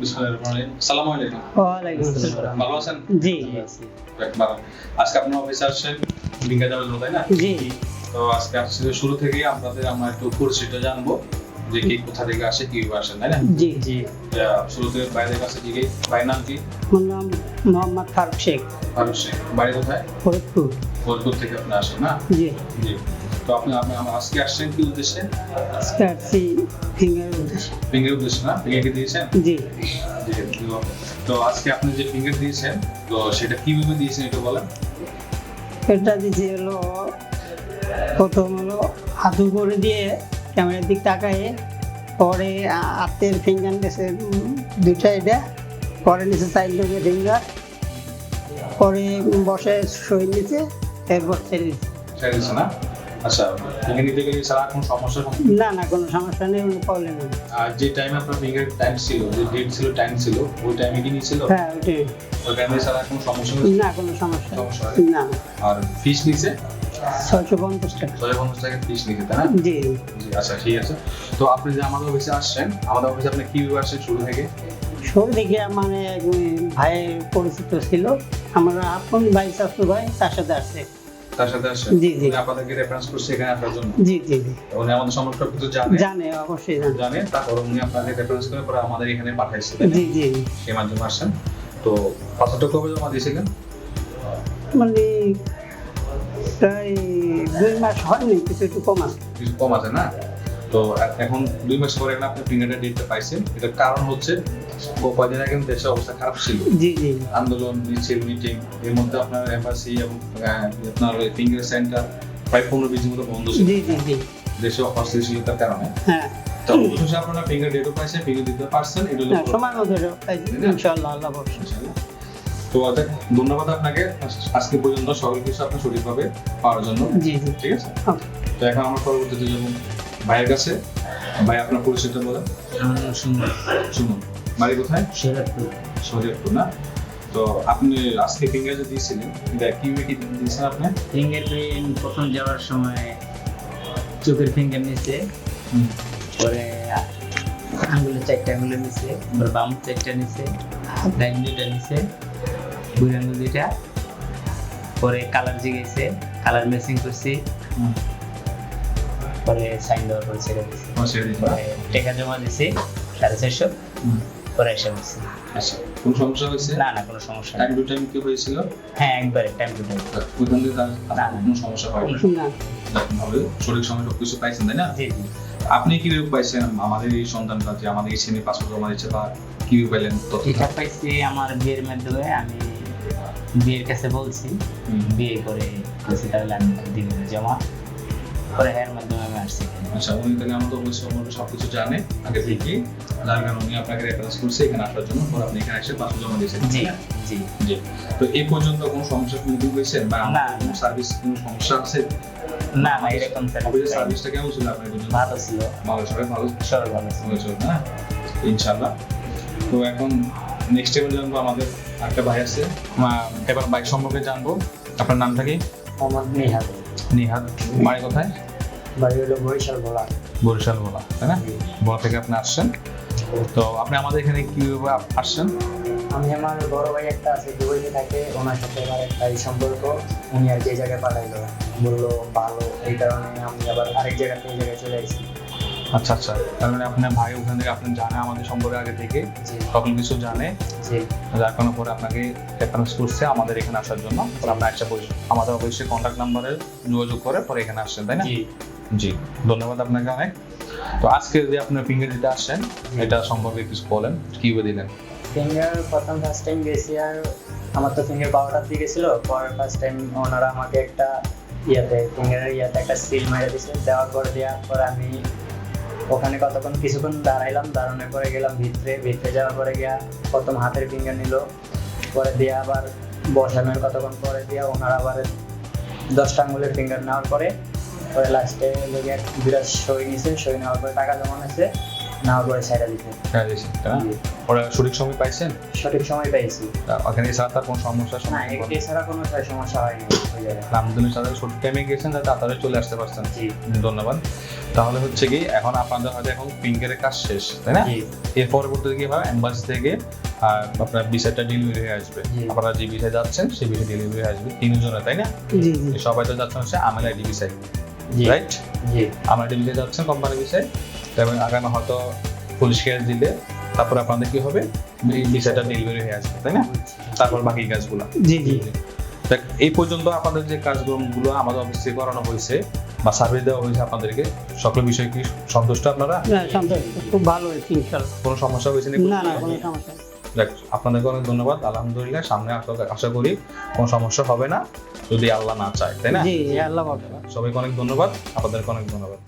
বিসমিল্লাহির রহমানির রহিম। আলাইকুম। আসসালাম। ভালো আছেন? জি। আজকে আপনার অফিসে আসছেন বিজ্ঞা যাওয়ার তাই না? জি। তো আজকে আসছে শুরু থেকেই আপনাদের আমরা একটু পরিচিত জানব যে কি কোথা থেকে আসে কীভাবে আসেন তাই না? জি জি। যা, শুরু থেকে বাইরের কাছে জিজ্ঞেস ভাইয়ের নাম কি? আমার নাম মোহাম্মদ ফারুক শেখ। ফারুক শেখ। বাড়ি কোথায়? ফরিদপুর। ফরিদপুর থেকে আপনি আসেন না? জি। জি। তো আপনি আপনি আজকে আসছেন কি উদ্দেশ্যে? আজকে আসছি ফিঙ্গার উদ্দেশ্যে। ফিঙ্গার উদ্দেশ্যে না? ফিঙ্গার কি দিয়েছেন? জি। জি তো- আজকে আপনি যে ফিঙ্গার দিয়েছেন তো সেটা কীভাবে দিয়েছেন একটু বলেন? এটা দিয়েছি হলো প্রথম হলো হাতু করে দিয়ে ক্যামেরার দিক তাকায়ে পরে আ- হাতের ফিঙ্গার নিচে দুইটা এটা পরে নিচে চাইল লোকে ফিঙ্গার পরে বসে সই নিচে এরপর ছেড়ে দিচ্ছে না? আচ্ছা ফিঙ্গার নিতে গেলে কোনো সমস্যা? না না কোনো সমস্যা নেই কোনো প্রবলেম নেই। আর যে টাইমে আপনার ফিঙ্গার টাইম ছিল যে ডেট ছিল টাইম ছিল ওই টাইমে কি নিয়েছিল? হ্যাঁ ওইটাই। ওই টাইমে কোনো সমস্যা না কোনো সমস্যা সমস্যা না আর ফিস নিছে ছয়শো পঞ্চাশ টাকা। পঞ্চাশ টাকা ফিস নিছে তাই না? জি। জি আচ্ছা ঠিক আছে। তো আপনি যে আমাদের অফিসে আসছেন আমাদের অফিসে আপনি কীভাবে আসছেন শুরু থেকে? শুরু মানে ভাইয়ের পরিচিত ছিল। আমরা আপন ভাই শাশু ভাই তার সাথে আসছে। তার সাথে আসছেন জি, জি। আপনাদেরকে রেফারেন্স করছে এখানে আসার জন্য। জি জি জি। উনি আমাদের সম্পর্কে কিছু জানে? জানে অবশ্যই জানে। জানে? তারপর উনি আপনাদের রেফারেন্স করে পরে আমাদের এখানে পাঠাইছে জি জি। সেই মাধ্যমে আসছেন। তো পাসপোর্টটা কবে জমা দিয়েছিলেন? মানে প্রায় দুই মাস হয়নি কিছু একটু কম আছে। কিছু কম আছে না? তো এখন দুই মাস পরে এখন আপনি ডেটটা পাইছেন। এটার কারণ হচ্ছে আগে দেশের অবস্থা খারাপ ছিল। জি জি। আন্দোলন মিছিল মিটিং এর মধ্যে আপনার এম্বাসি এবং আপনার ফিঙ্গার সেন্টার প্রায় পনেরো বিশ মতো বন্ধ ছিল। জি জি জি। দেশে অস্থিতিশীলতার কারণে। হ্যাঁ। তো অবশেষে আপনারা ফিঙ্গার ডেটও পাইছেন ফিঙ্গার দিতে পারছেন এটা হলো হ্যাঁ, সময় মতো ইনশাআল্লাহ আল্লাহ বলছে তো অর্থাৎ ধন্যবাদ আপনাকে। আজকে পর্যন্ত সকল কিছু আপনি সঠিকভাবে পাওয়ার জন্য। জি জি। ঠিক আছে? তো এখন আমরা পরবর্তীতে যাব। ভাইয়ের কাছে? ভাই আপনার পরিচিত বলেন? শুনুন বাড়ি কোথায়? শেরপুর শরীয়তপুর না? তো আপনি আজকে ফিঙ্গার দিয়েছিলেন। কীভাবে কি দিয়েছেন আপনি? ফিঙ্গারপ্রিন্ট প্রথম যাওয়ার সময় চোখের ফিঙ্গার নিচে পরে আঙ্গুলের চারটা আঙ্গুলের নিচে বাম চারটা নিচে ডাইন দুইটা নিচে বুড়ি আঙ্গুল দুইটা পরে কালার জিগেছে কালার ম্যাচিং করছি। পরে সাইন দেওয়ার পরে ছেড়ে পরে টাকা জমা দিছি সাড়ে চারশো। পরে এসে বলছি আচ্ছা কোনো সমস্যা হয়েছে? না না কোনো সমস্যা টাইম টু টাইম কি হয়েছিল? হ্যাঁ একবারে টাইম টু টাইম ওইখান থেকে না, না। কোনো সমস্যা হয়? না। হবে সঠিক সময় সব কিছু পাইছেন তাই না? জি জি। আপনি কীভাবে পাইছেন? আমাদের এই সন্তানটা যে আমাদের এই ছেলে পাসপোর্ট জমা দিচ্ছে বা কীভাবে পাইলেন পাইছি আমার বিয়ের মাধ্যমে আমি বিয়ের কাছে বলছি বিয়ে করে বলছি তাহলে আমি দিব জমা। পরে হ্যার মাধ্যমে আমি আসছি। আচ্ছা উনি তাহলে আমাদের অবশ্যই সম্পর্কে সবকিছু জানে আগে থেকে যার কারণে উনি আপনাকে রেফারেন্স করছে এখানে আসার জন্য। পরে আপনি এখানে এসে জমা দিয়েছেন। জি জি। জি। তো এই পর্যন্ত কোনো সমস্যার সম্মুখীন হয়েছেন বা কোনো সার্ভিস কোনো সমস্যা আছে? না না এরকম সার্ভিসটা কেমন ছিল আপনার পর্যন্ত ভালো ছিল। ভালো সবাই ভালো সবাই ভালো ভালো ছিল না? ইনশাল্লাহ তো এখন নেক্সট টাইম জানব আমাদের একটা ভাই আছে। এবার বাইক সম্পর্কে জানব। আপনার নামটা কি? আমার নেহাত বাড়ি কোথায়? বাড়ি হলো বরিশাল বলা। বরিশাল বলা তাই না? বলা থেকে আপনি আসছেন। তো আপনি আমাদের এখানে কীভাবে আসছেন? আমি আমার বড় ভাই একটা আছে দুবাইতে থাকে। ওনার সাথে আমার একটা সম্পর্ক। উনি আর যে জায়গায় পাঠাইলো বলল ভালো এই কারণে আমি আবার আরেক জায়গা থেকে জায়গায় চলে আসছি আচ্ছা আচ্ছা। তার মানে আপনার ভাই ওখান থেকে আপনি জানে আমাদের সম্পর্কে আগে থেকে সকল কিছু জানে। যার কারণে পরে আপনাকে রেফারেন্স করছে আমাদের এখানে আসার জন্য। পরে আপনার একটা পরিচয় আমাদের অবশ্যই কন্ট্যাক্ট নাম্বারে যোগাযোগ করে পরে এখানে আসছেন তাই না? জি। জি। ধন্যবাদ আপনাকে অনেক। তো আজকে যে আপনার ফিঙ্গার দিতে আসছেন এটা সম্পর্কে কিছু বলেন কীভাবে দিলেন? ফিঙ্গার প্রথম ফার্স্ট টাইম গেছি আর আমার তো ফিঙ্গার বারোটার দিকে ছিল পরের ফার্স্ট টাইম ওনারা আমাকে একটা ইয়াতে ফিঙ্গারের ইয়াতে একটা সিল মেরে দিয়েছে দেওয়ার পর দেওয়ার পর আমি ওখানে কতক্ষণ, কিছুক্ষণ দাঁড়াইলাম, দাঁড়ানোর পরে গেলাম ভিতরে ভিতরে যাওয়ার পরে গিয়া প্রথম হাতের ফিঙ্গার নিল, পরে দিয়ে আবার বসানোর কতক্ষণ পরে দিয়া ওনার আবার দশটা আঙুলের ফিঙ্গার নেওয়ার পরে পরে লাস্টে লেগে বিরাট সই নিছে, সই নেওয়ার পরে টাকা জমা নিছে সাইডা হ্যাঁ দিয়েছি, তাই না? ওরা সঠিক সময় পাইছেন? সঠিক সময় পেয়েছি ওখানে এছাড়া তার কোনো সমস্যার না এছাড়া কোনো সমস্যা হয়নি ওই সাথে সঠিক টাইমে গেছেন যাতে তাড়াতাড়ি চলে আসতে পারছেন। ধন্যবাদ। তাহলে হচ্ছে কি এখন আপনাদের হয়তো এখন ফিঙ্গারের কাজ শেষ তাই না? এর পরবর্তীতে কি হবে এম্বাসি থেকে আপনার ভিসাটা ডেলিভারি হয়ে আসবে। আপনারা যে ভিসায় যাচ্ছেন সেই ভিসা ডেলিভারি আসবে তিনজনে তাই না? সবাই তো যাচ্ছেন হচ্ছে আমেল আইডি ভিসায় রাইট আমার আইডি ভিসায় যাচ্ছেন কোম্পানি ভিসায় এবং আগামী হয়তো পুলিশ কেস দিলে তারপর আপনাদের কি হবে? ভিসাটা ডেলিভারি হয়ে আসবে তাই না? তারপর বাকি কাজগুলো। জি জি। এই পর্যন্ত আপনাদের যে কাজগুলো আমাদের অফিস থেকে করানো হয়েছে বা সার্ভিস দেওয়া হয়েছে আপনাদেরকে সকল বিষয় কি সন্তুষ্ট আপনারা? খুব ভালো হয়েছে কোনো সমস্যা হয়েছে না না কোনো সমস্যা দেখ আপনাদেরকে অনেক ধন্যবাদ আলহামদুলিল্লাহ সামনে আশা- আশা করি কোনো সমস্যা হবে না যদি আল্লাহ না চায় তাই না? জি আল্লাহ সবাইকে অনেক ধন্যবাদ আপনাদেরকে অনেক ধন্যবাদ।